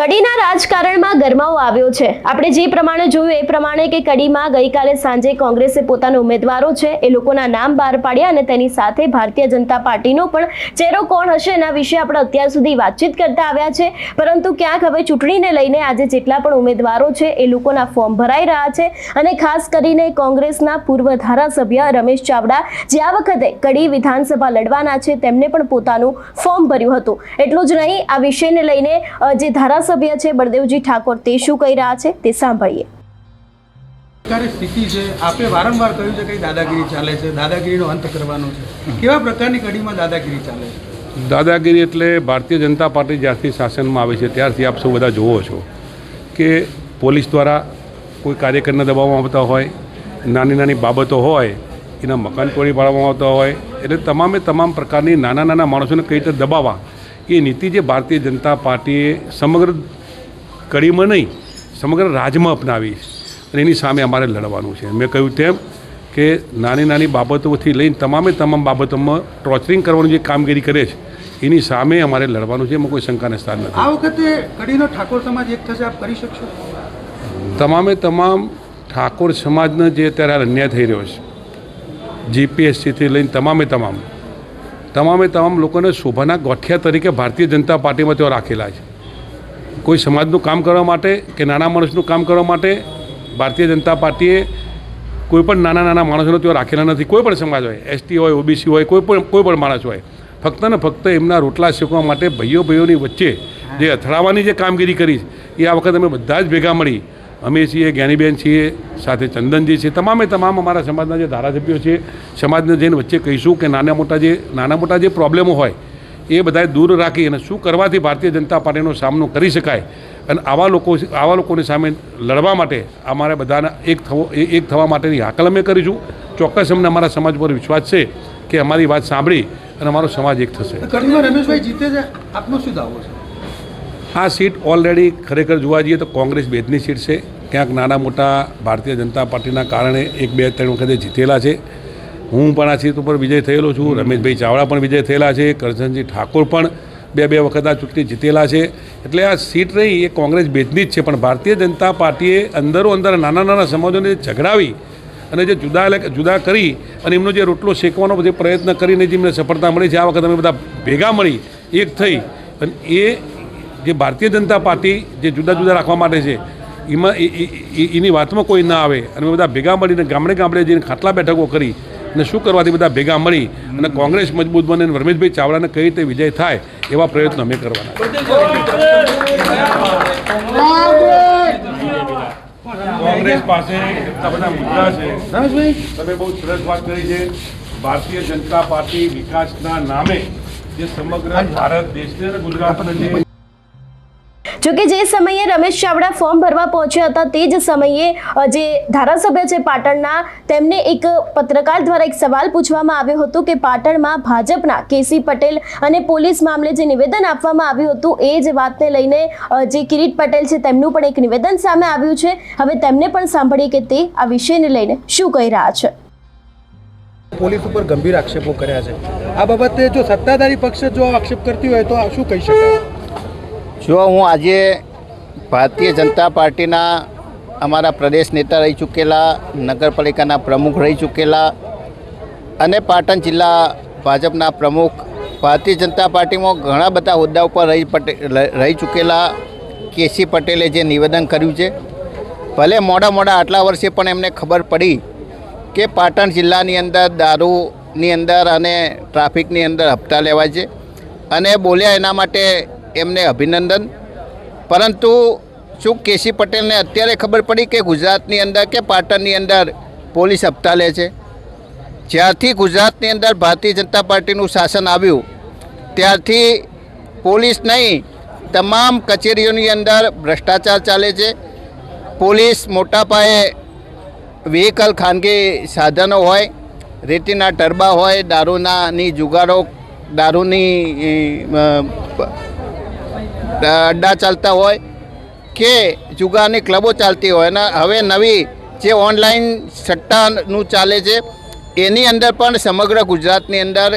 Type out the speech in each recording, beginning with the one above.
કડીના રાજકારણમાં ગરમાવો આવ્યો છે. આપણે જે પ્રમાણે જોયું, એ પ્રમાણે કે કડીમાં ગઈકાલે સાંજે કોંગ્રેસે પોતાના ઉમેદવારો છે, એ લોકોના નામ બહાર પાડ્યા અને તેની સાથે ભારતીય જનતા પાર્ટીનો પણ ચહેરો કોણ હશે એના વિશે આપણે અત્યાર સુધી વાતચીત કરતા આવ્યા છે. પરંતુ ક્યાંક હવે ચૂંટણીને લઈને આજે જેટલા પણ ઉમેદવારો છે, એ લોકોના ફોર્મ ભરાઈ રહ્યા છે અને ખાસ કરીને કોંગ્રેસના પૂર્વ ધારાસભ્ય રમેશ ચાવડા જે આ વખતે કડી વિધાનસભા લડવાના છે, તેમને પણ પોતાનું ફોર્મ ભર્યું હતું. એટલું જ નહીં, આ વિષયને લઈને જે ધારાસભ્ય છે બળદેવજી ઠાકોર તે શું કહી રહ્યા છે તે સાંભળીએ. સ્થિતિ છે આપે વારંવાર કહ્યું છે કે દાદાગીરી ચાલે છે દાદાગીરીનો અંત કરવાનો છે. કેવા પ્રકારની કડીમાં દાદાગીરી ચાલે છે? દાદાગીરી એટલે ભારતીય જનતા પાર્ટી જ્યારથી શાસનમાં આવે છે ત્યારથી આપ સૌ બધા જુઓ છો કે પોલીસ દ્વારા કોઈ કાર્યકરને દબાવવામાં આવતા હોય નાની નાની બાબતો હોય એના મકાન તોડી પાડવામાં આવતા હોય એટલે તમામે તમામ પ્રકારની નાના નાના માણસોને કઈ રીતે દબાવવા એ નીતિ જે ભારતીય જનતા પાર્ટીએ સમગ્ર કડીમાં નહીં સમગ્ર રાજ્યમાં અપનાવી અને એની સામે અમારે લડવાનું છે. મેં કહ્યું તેમ કે નાની નાની બાબતોથી લઈને તમામે તમામ બાબતોમાં ટોર્ચરિંગ કરવાની જે કામગીરી કરે છે એની સામે અમારે લડવાનું છે એમાં કોઈ શંકાને સ્થાન નથી. આ વખતે કડીનો ઠાકોર સમાજ એક થશે આપ કરી શકશો? તમામે તમામ ઠાકોર સમાજનો જે અત્યારે અન્યાય થઈ રહ્યો છે જીપીએસસીથી લઈને તમામે તમામ તમામે તમામ લોકોને શોભાના ગોઠિયા તરીકે ભારતીય જનતા પાર્ટીમાં તેઓ રાખેલા છે. કોઈ સમાજનું કામ કરવા માટે કે નાના માણસનું કામ કરવા માટે ભારતીય જનતા પાર્ટીએ કોઈ પણ નાના નાના માણસોને તેઓ રાખેલા નથી. કોઈ પણ સમાજ હોય, એસટી હોય, ઓબીસી હોય, કોઈ પણ કોઈ પણ માણસ હોય, ફક્ત ને ફક્ત એમના રોટલા શેકવા માટે ભાઈઓ ભાઈઓની વચ્ચે જે અથડાવવાની જે કામગીરી કરી એ આ વખત અમે બધા જ ભેગા મળી અમે છીએ, જ્ઞાનીબેન છીએ, સાથે ચંદનજી છે, તમામે તમામ અમારા સમાજના જે ધારાસભ્યો છે, સમાજને જઈને વચ્ચે કહીશું કે નાના મોટા જે, નાના મોટા જે પ્રોબ્લેમો હોય, એ બધાએ દૂર રાખી અને શું કરવાથી ભારતીય જનતા પાર્ટીનો સામનો કરી શકાય અને આવા લોકો, આવા લોકોની સામે લડવા માટે અમારે બધાને એક થવો એક થવા માટેની હાકલ અમે કરીશું. ચોક્કસ અમને અમારા સમાજ પર વિશ્વાસ છે કે અમારી વાત સાંભળી અને અમારો સમાજ એક થશે. રમેશભાઈ જીતે છે. આપનો શું દાવો છે? આ સીટ ઓલરેડી ખરેખર જોવા જઈએ તો કોંગ્રેસ બેદની સીટ છે. ક્યાંક નાના મોટા ભારતીય જનતા પાર્ટીના કારણે એક બે ત્રણ વખતે જીતેલા છે. હું પણ આ સીટ ઉપર વિજય થયેલો છું. રમેશભાઈ ચાવડા પણ વિજય થયેલા છે. કરશનજી ઠાકોર પણ બે બે વખત આ ચૂંટણી જીતેલા છે. એટલે આ સીટ રહી એ કોંગ્રેસ બેદની જ છે. પણ ભારતીય જનતા પાર્ટીએ અંદરો અંદર નાના નાના સમાજોને ઝઘડાવી અને જે જુદા જુદા કરી અને એમનો જે રોટલો શેકવાનો જે પ્રયત્ન કરીને જે એમને સફળતા મળી છે આ વખત અમે બધા ભેગા મળી એક થઈ. અને એ જે ભારતીય જનતા પાર્ટી જે જુદા જુદા રાખવા માટે છે એમાં એ- એ- એ- એની વાતમાં કોઈ ના આવે. અને બધા ભેગા મળીને ગામડે ગામડે જઈને ખાટલા બેઠકો કરી અને શું કરવાથી બધા ભેગા મળી અને કોંગ્રેસ મજબૂત બને અને રમેશભાઈ ચાવડાને કઈ રીતે વિજય થાય એવા પ્રયત્નો અમે કરવાના કોંગ્રેસ પાસે એટલા બધા મુદ્દા છે. તમે બહુ સરસ વાત કરી છે. ભારતીય જનતા પાર્ટી વિકાસના નામે જે સમગ્ર ભારત દેશને અને ગુજરાતને જે જોકે જે સમયે રમેશ ચાવડા ફોર્મ ભરવા પહોંચ્યા હતા, તે જ સમયે જે ધારાસભ્ય છે પાટણના, તેમને એક પત્રકાર દ્વારા એક સવાલ પૂછવામાં આવ્યો હતો કે પાટણમાં ભાજપના કેસી પટેલ અને પોલીસ મામલે જે નિવેદન આપવામાં આવ્યું હતું, એ જ વાતને લઈને જે કિરીટ પટેલ છે, તેમનું પણ એક નિવેદન સામે આવ્યું છે. હવે તેમને પણ સાંભળીએ કે તે આ વિષયને લઈને શું કહી રહ્યા છે. પોલીસ ઉપર ગંભીર આક્ષેપો કર્યા છે. આ બાબતે જો સત્તાધારી પક્ષ જો આક્ષેપ કરતી હોય તો શું કહી શકાય? જો હું આજે ભારતીય જનતા પાર્ટીના અમારા પ્રદેશ નેતા રહી ચૂકેલા, નગરપાલિકાના પ્રમુખ રહી ચૂકેલા અને પાટણ જિલ્લા ભાજપના પ્રમુખ, ભારતીય જનતા પાર્ટીમાં ઘણા બધા હોદ્દા ઉપર રહી રહી ચૂકેલા કેસી પટેલે જે નિવેદન કર્યું છે. ભલે મોડા મોડા આટલા વર્ષે પણ એમને ખબર પડી કે પાટણ જિલ્લાની અંદર દારૂની અંદર અને ટ્રાફિકની અંદર હપ્તા લેવાય છે. અને બોલ્યા એના માટે એમને અભિનંદન. પરંતુ શું કેસી પટેલને અત્યારે ખબર પડી કે ગુજરાતની અંદર કે પાટણની અંદર પોલીસ હપ્તા લે છે? જ્યારથી ગુજરાતની અંદર ભારતીય જનતા પાર્ટીનું શાસન આવ્યું, ત્યારથી પોલીસ નહીં, તમામ કચેરીઓની અંદર ભ્રષ્ટાચાર ચાલે છે. પોલીસ મોટા પાયે વ્હીકલ ખાનગી સાધનો હોય, રેતીના ટરબા હોય, દારૂનાની જુગારો, દારૂની અડ્ડા ચાલતા હોય કે જુગારની ક્લબો ચાલતી હોય અને હવે નવી જે ઓનલાઈન સટ્ટાનું ચાલે છે, એની અંદર પણ સમગ્ર ગુજરાતની અંદર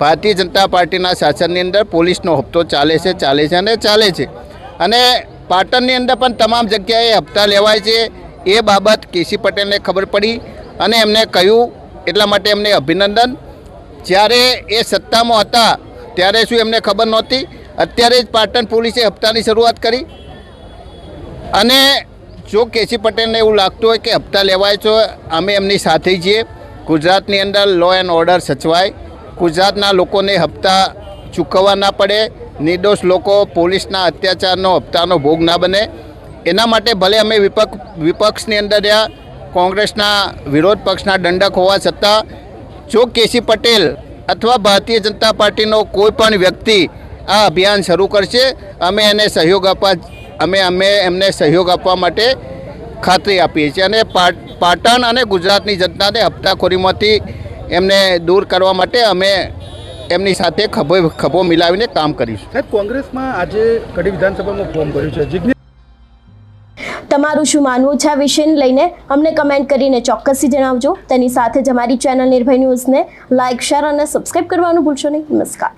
ભારતીય જનતા પાર્ટીના શાસનની અંદર પોલીસનો હપ્તો ચાલે છે ચાલે છે અને ચાલે છે. અને પાટણની અંદર પણ તમામ જગ્યાએ હપ્તા લેવાય છે, એ બાબત કેસી પટેલને ખબર પડી અને એમને કહ્યું, એટલા માટે એમને અભિનંદન. જ્યારે એ સત્તામાં હતા, ત્યારે શું એમને ખબર નહોતી? અત્યારે જ પાટણ પોલીસે હપ્તાની શરૂઆત કરી. અને જો કેસી પટેલને એવું લાગતું હોય કે હપ્તા લેવાય છે, અમે એમની સાથે છીએ ગુજરાતની અંદર લો એન્ડ ઓર્ડર સચવાય. ગુજરાતના લોકોને હપ્તા ચૂકવવા ના પડે. નિર્દોષ લોકો પોલીસના અત્યાચારનો હપ્તાનો ભોગ ના બને. એના માટે ભલે અમે વિપક્ષ વિપક્ષની અંદર રહ્યા, કોંગ્રેસના વિરોધ પક્ષના દંડક હોવા છતાં, જો કેસી પટેલ અથવા ભારતીય જનતા પાર્ટીનો કોઈ પણ વ્યક્તિ આ અભિયાન શરૂ કરશે. અમે એને સહયોગ આપવા અમે અમે એમને સહયોગ આપવા માટે ખાતરી આપીએ છીએ. અને પાટ- પાટણ અને ગુજરાતની જનતાને હપ્તાખોરીમાંથી એમને દૂર કરવા માટે અમે એમની સાથે ખભો ખભો મિલાવીને કામ કરીશું. સાહેબ કોંગ્રેસમાં આજે કડી વિધાનસભામાં ફોર્મ ભર્યું છે. તમારું શું માનવું છે આ વિષયને લઈને? અમને કમેન્ટ કરીને ચોક્કસથી જણાવજો. તેની સાથે જ અમારી ચેનલ નિર્ભય ન્યૂઝને લાઇક શેર અને સબસ્ક્રાઇબ કરવાનું ભૂલશો નહીં. નમસ્કાર.